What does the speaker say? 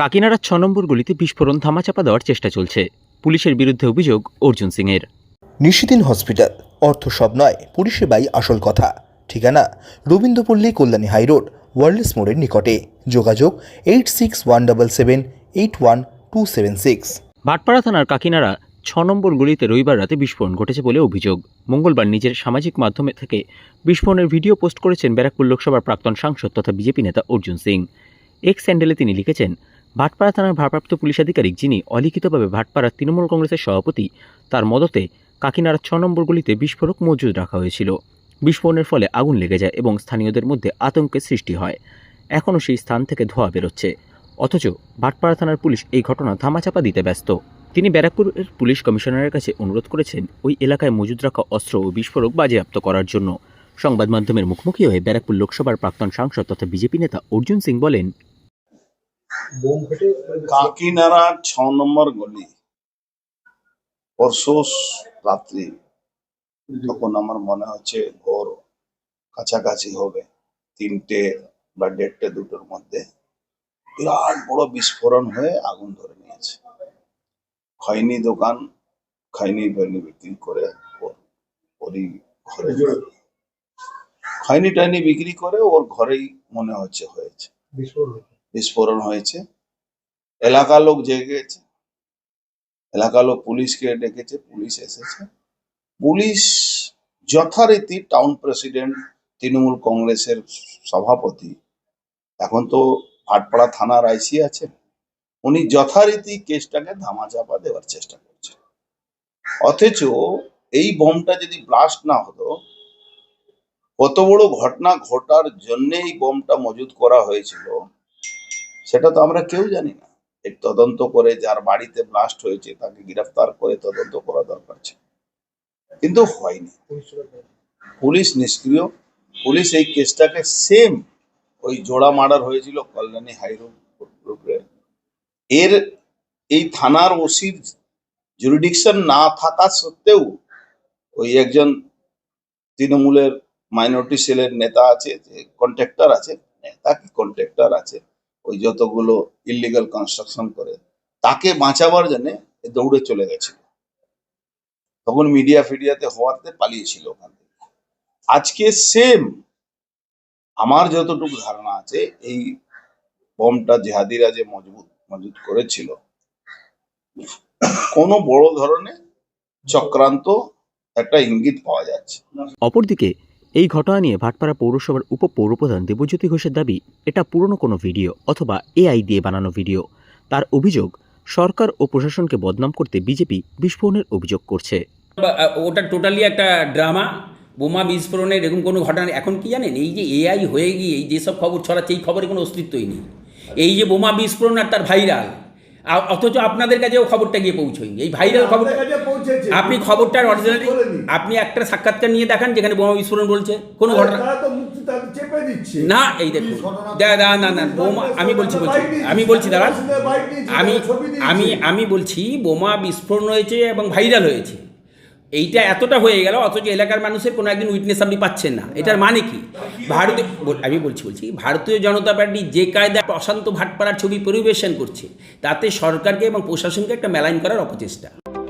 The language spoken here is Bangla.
কাকিনাড়ার ছ নম্বর গলিতে বিস্ফোরণ ধামাচাপা দেওয়ার চেষ্টা চলছে। পুলিশের বিরুদ্ধে অভিযোগ অর্জুন সিংয়ের। নিশিদিন হসপিটাল। অর্থ সব নয় পরিষেবাই আসল কথা। ঠিকানা রবীন্দ্রপল্লী কল্যাণী হাইরোড ওয়ার্ল্ডস মোড়ের নিকটে। যোগাযোগ eight six one double seven eight one two seven six. Bhatpara থানার কাকিনাড়া ছ নম্বর গলিতে রবিবার রাতে বিস্ফোরণ ঘটেছে বলে অভিযোগ। মঙ্গলবার নিজের সামাজিক মাধ্যমে থেকে বিস্ফোরণের ভিডিও পোস্ট করেছেন ব্যারাকপুর লোকসভার প্রাক্তন সাংসদ তথা বিজেপি নেতা অর্জুন সিং। এক্স স্যান্ডেলে তিনি লিখেছেন ভাটপাড়া থানার ভারপ্রাপ্ত পুলিশ আধিকারিক যিনি অলিখিতভাবে ভাটপাড়ার তৃণমূল কংগ্রেসের সভাপতি, তার মদতে কাকিনাড়ার ছ নম্বর গলিতে বিস্ফোরক মজুদ রাখা হয়েছিল। বিস্ফোরণের ফলে আগুন লেগে যায় এবং স্থানীয়দের মধ্যে আতঙ্কের সৃষ্টি হয়। এখনও সেই স্থান থেকে ধোঁয়া বেরোচ্ছে। অথচ ভাটপাড়া থানার পুলিশ এই ঘটনা ধামাচাপা দিতে ব্যস্ত। তিনি ব্যারাকপুরের পুলিশ কমিশনারের কাছে অনুরোধ করেছেন ওই এলাকায় মজুদ রাখা অস্ত্র ও বিস্ফোরক বাজেয়াপ্ত করার জন্য। সংবাদ মাধ্যমের মুখোমুখি হয়ে ব্যারাকপুর লোকসভার প্রাক্তন সাংসদ তথা বিজেপি নেতা অর্জুন সিং বলেন কাকিনাড়া ছ নম্বর গলি। পরশু রাত্রি তখন আমার মনে হচ্ছে ভোর কাছাকাছি হবে, তিনটে বা দেড়টে দুটোর মধ্যে। বিরাট বড় বিস্ফোরণ হয়ে আগুন ধরে নিয়েছে। খৈনি দোকান খৈনি ফৈনি বিক্রি করে ওরই ঘরে। খৈনি টাইনি বিক্রি করে ওর ঘরেই মনে হচ্ছে হয়েছে। বিস্ফোরণ হয়েছে। এলাকা লোক জেগেছে গেছে। এলাকা লোক পুলিশকে ডেকেছে, পুলিশ এসেছে। পুলিশ যথারীতি টাউন প্রেসিডেন্ট তৃণমূল কংগ্রেসের সভাপতি। এখন তো ভাটপাড়া থানার আইসি আছে। উনি যথারীতি কেসটাকে ধামাচাপা দেওয়ার চেষ্টা করছেন। অথচ এই বোমটা যদি ব্লাস্ট না হতো, কত বড় ঘটনা ঘটার জন্য এই বোমটা মজুদ করা হয়েছিল। সেটা তো আমরা কেউ জানি না। এর তদন্ত করে যার বাড়িতে ব্লাস্ট হয়েছে, তাকে গ্রেফতার করে তদন্ত করা দরকার ছিল। কিন্তু হয়নি। পুলিশ নিষ্ক্রিয়। পুলিশ এই কেসটাকে সেম ওই জোড়া মার্ডার হয়েছিল কল্যাণী হাইরোড রোডে। এর এই থানার ওসির জুরিডিকশন না থাকা সত্ত্বেও ওই একজন তৃণমূলের মাইনরিটি সেলের নেতা আছে, যে কন্ট্রাক্টর আছে, নেতা কি কন্ট্রাক্টর আছে ওই যতগুলো ইলিগাল কনস্ট্রাকশন করে, তাকে বাঁচাবার জন্য দৌড়ে চলে গেছিল। তখন মিডিয়া ফিডিয়াতে হওয়াতে পালিয়েছিল ওখান থেকে। আজকে সেম আমার যতটুকু ধারণা আছে, এই বমটা জেহাদিরা যে মজবুত মজুত করেছিল, কোনো বড় ধরনের চক্রান্ত একটা ইঙ্গিত পাওয়া যাচ্ছে। অপরদিকে এই ঘটনা নিয়ে ভাটপাড়া পৌরসভার উপ পৌরপ্রধান দেবজ্যোতি ঘোষের দাবি এটা পুরনো কোনো ভিডিও অথবা এআই দিয়ে বানানো ভিডিও। তার অভিযোগ সরকার ও প্রশাসনকে বদনাম করতে বিজেপি বিস্ফোরণের অভিযোগ করছে। ওটা টোটালি একটা ড্রামা বোমা বিস্ফোরণের এরকম কোনো ঘটনা এখন কি জানেন এই যে এআই হয়ে গিয়ে এই যেসব খবর ছড়াচ্ছে এই খবরের কোনো অস্তিত্বই নেই। এই যে বোমা বিস্ফোরণ আর তার ভাইরাল অথচ আপনাদের কাছেও খবরটা গিয়ে পৌঁছয়নি। এই ভাইরাল খবর আপনি খবরটার অরিজিনালি আপনি একটা সাক্ষাৎকার নিয়ে দেখান যেখানে বোমা বিস্ফোরণ বলছে। কোনো ঘটনা তারা তো মুক্তি তাদের চেপে দিচ্ছে। না এই দেখুন। দা- দা- না না বোমা আমি বলছি বলছি আমি বলছি দাঁড়ান। আমি আমি আমি বলছি বোমা বিস্ফোরণ হয়েছে এবং ভাইরাল হয়েছে। এইটা এতটা হয়ে গেল অথচ এলাকার মানুষের কোনো একদিন উইটনেস আপনি পাচ্ছেন না। এটার মানে কি? ভারতীয় বল- আমি বলছি বলছি ভারতীয় জনতা পার্টি যে কায়দায় প্রশান্ত ভাটপাড়ার ছবি পরিবেশন করছে তাতে সরকারকে এবং প্রশাসনকে একটা মেলাইন করার অপচেষ্টা।